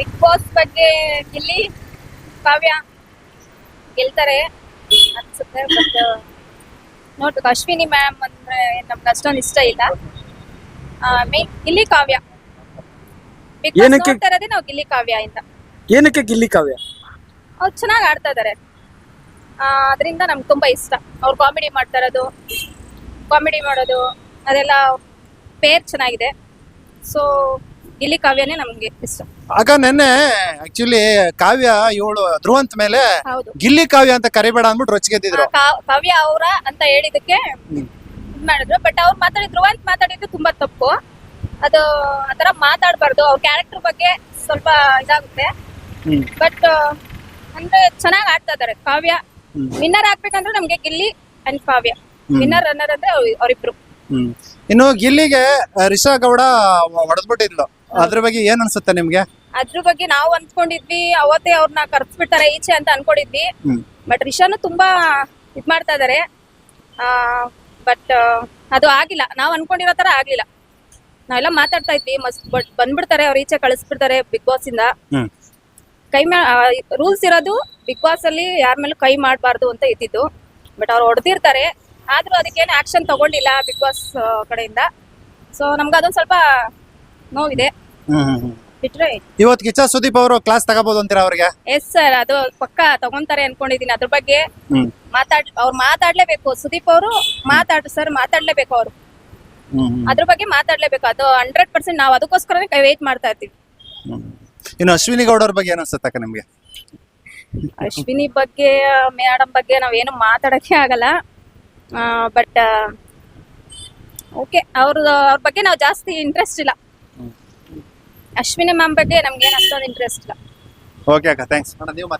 Big boss ಬಗ್ಗೆ ಗಿಲ್ಲಿ ಕಾವ್ಯ ಗೆಲ್ತಾರೆ. ಅನ್ಸುತ್ತೆ ಬಟ್ ನೋಡ್ಬೇಕು. ಅಶ್ವಿನಿ ಮ್ಯಾಮ್ ಅಂದ್ರೆ ನಮ್ಗೆ ಅಷ್ಟೊಂದು ಇಷ್ಟ ಇಲ್ಲ. Main Gilli Kavya. Big Boss ಏನಕ್ಕೆ- ನೋಡ್ತಾ ಇರೋದೇ ನಾವು ಗಿಲ್ಲಿ ಕಾವ್ಯ ಇಂದ. ಏನಕ್ಕೆ ಗಿಲ್ಲಿ ಕಾವ್ಯ? ಅವ್ರು ಚೆನ್ನಾಗಿ ಆಡ್ತಾ ಇದಾರೆ. ಅದರಿಂದ ನಮ್ಗೆ ತುಂಬಾ ಇಷ್ಟ. ಅವ್ರು ಕಾಮಿಡಿ ಮಾಡ್ತಾ ಇರೋದು ಕಾಮಿಡಿ ಮಾಡೋದು ಅದೆಲ್ಲ ಪೇರ್ ಚೆನ್ನಾಗಿದೆ. ಸೊ ಗಿಲ್ಲಿ ಕಾವ್ಯನೇ ನಮ್ಗೆ ಇಷ್ಟ. ಆಗ ನೆನ್ನೆ ಆಕ್ಚುಲಿ ಕಾವ್ಯ ಇವಳು ಧ್ರುವಂತ ಮೇಲೆ ಹೌದು. ಗಿಲ್ಲಿ ಕಾವ್ಯ ಅಂತ ಕರಿಬೇಡ ಅಂದ್ಬಿಟ್ಟು ರೊಚ್ಚಿಗೆದ್ದಿದ್ರು ಆ, ಕಾ- ಕಾವ್ಯ ಅವರ ಅಂತ ಹೇಳಿದಕ್ಕೆ. ಇದ್ ಮಾಡಿದ್ರು. ಬಟ್ ಅವ್ರು ಮಾತಾಡಿದ್ರು ಅಂತ ಮಾತಾಡಿದ್ದು ತುಂಬಾ ತಪ್ಪು. ಅದು ಆತರ ಮಾತಾಡ್ಬಾರ್ದು. ಅವ್ರ ಕ್ಯಾರೆಕ್ಟರ್ ಬಗ್ಗೆ ಸ್ವಲ್ಪ ಇದಾಗುತ್ತೆ. ಹ್ಮ್. ಬಟ್ ಅಂದ್ರೆ ಚೆನ್ನಾಗ್ ಆಡ್ತಾ ಇದಾರೆ ಕಾವ್ಯ. ವಿನ್ನರ್ ಆಗ್ಬೇಕಂದ್ರೆ ನಮ್ಗೆ Gilli and Kavya. Winner runner ಅಂದ್ರೆ ಅವ್ರ್- ಅವ್ರಿಬ್ರು. ಹ್ಮ್. ಇನ್ನು ಗಿಲ್ಲಿಗೆ ರಿಷಾ ಗೌಡ ಹೊಡೆದ್ಬಿಟ್ಟಿದ್ಲು. ಅದ್ರ ಬಗ್ಗೆ ಏನ್ ಅನ್ಸುತ್ತೆ ನಿಮ್ಗೆ? ಅದ್ರ ಬಗ್ಗೆ ನಾವು ಅನ್ಕೊಂಡಿದ್ವಿ ಅವತ್ತೇ ಅವ್ರನ್ನ ಕರ್ಸ್ಬಿಡ್ತಾರೆ ಈಚೆ ಅಂತ ಅನ್ಕೊಂಡಿದ್ವಿ. ಹ್ಮ್. ಬಟ್ ರಿಷಾನು ತುಂಬಾ ಇದ್ ಮಾಡ್ತಾ ಇದಾರೆ. ಬಟ್ ಅದು ಆಗಿಲ್ಲ. ನಾವು ಅನ್ಕೊಂಡಿರೋ ತರ ಆಗ್ಲಿಲ್ಲ. ನಾವೆಲ್ಲ ಮಾತಾಡ್ತಾ ಇದ್ವಿ ಮಸ್ತ್ ಬಟ್ ಬಂದ್ಬಿಡ್ತಾರೆ ಅವ್ರ ಈಚೆ ಕಳಿಸ್ಬಿಡ್ತಾರೆ ಬಿಗ್ ಬಾಸ್ ಇಂದ. ಹ್ಮ್. ಕೈ ರೂಲ್ಸ್ ಇರೋದು ಬಿಗ್ ಬಾಸ್ ಅಲ್ಲಿ ಯಾರ ಮೇಲೂ ಕೈ ಮಾಡಬಾರ್ದು ಅಂತ ಇದ್ದಿದ್ದು. ಬಟ್ ಅವ್ರು ಹೊಡೆದಿರ್ತಾರೆ. ಆದ್ರೂ ಅದಕ್ಕೇನು ಆಕ್ಷನ್ ತಗೊಂಡಿಲ್ಲ ಬಿಗ್ ಬಾಸ್ ಕಡೆಯಿಂದ. ಸೊ ನಮ್ಗೆ ಅದೊಂದು ಸ್ವಲ್ಪ ನೋವಿದೆ. ಬಿಟ್ರೆ ಇವತ್ತು ಕಿಚ್ಚ ಸುದೀಪ್ ಅವರು ಕ್ಲಾಸ್ ತಗೋಬಹುದು ಅಂತೀರಾ ಅವ್ರಿಗೆ? ಎಸ್ ಸರ್ ಅದು ಪಕ್ಕ ತಗೊಂತಾರೆ ಅನ್ಕೊಂಡಿದೀನಿ ಅದ್ರ ಬಗ್ಗೆ. ಮಾತಾಡ್ ಅವ್ರು ಮಾತಾಡ್ಲೇಬೇಕು. ಸುದೀಪ್ ಅವರು ಮಾತಾಡ್ ಸರ್ ಮಾತಾಡ್ಲೇಬೇಕು ಅವರು. ಅದ್ರ ಬಗ್ಗೆ ಮಾತಾಡ್ಲೇಬೇಕು. ಅದು ಹಂಡ್ರೆಡ್ ಪರ್ಸೆಂಟ್ ನಾವು ಅದಕ್ಕೋಸ್ಕರನೇ ವೇಟ್ ಮಾಡ್ತಾ ಇರ್ತೀವಿ. ಇನ್ನು ಅಶ್ವಿನಿ ಗೌಡ ಅವ್ರ ಬಗ್ಗೆ ಏನ್ ಅನ್ಸುತ್ತೆ ಅಕ್ಕ ನಿಮ್ಗೆ? ಅಶ್ವಿನಿ ಬಗ್ಗೆ ಮೇಡಮ್ ಬಗ್ಗೆ ನಾವೇನು ಮಾತಾಡಕ್ಕೆ ಆಗಲ್ಲ. ಬಟ್ ಓಕೆ ಅವ್ರದ್ದು ಅವ್ರ ಬಗ್ಗೆ ನಾವು ಜಾಸ್ತಿ ಇಂಟ್ರೆಸ್ಟ್ ಇಲ್ಲ. ಅಶ್ವಿನಿ ಮ್ಯಾಮ್ ಬಗ್ಗೆ ನಮ್ಗೆ ಅಷ್ಟೊಂದು ಇಂಟ್ರೆಸ್ಟ್ ಇಲ್ಲ. ಓಕೆ ಅಕ್ಕ ಥ್ಯಾಂಕ್ಸ್ ನೀವು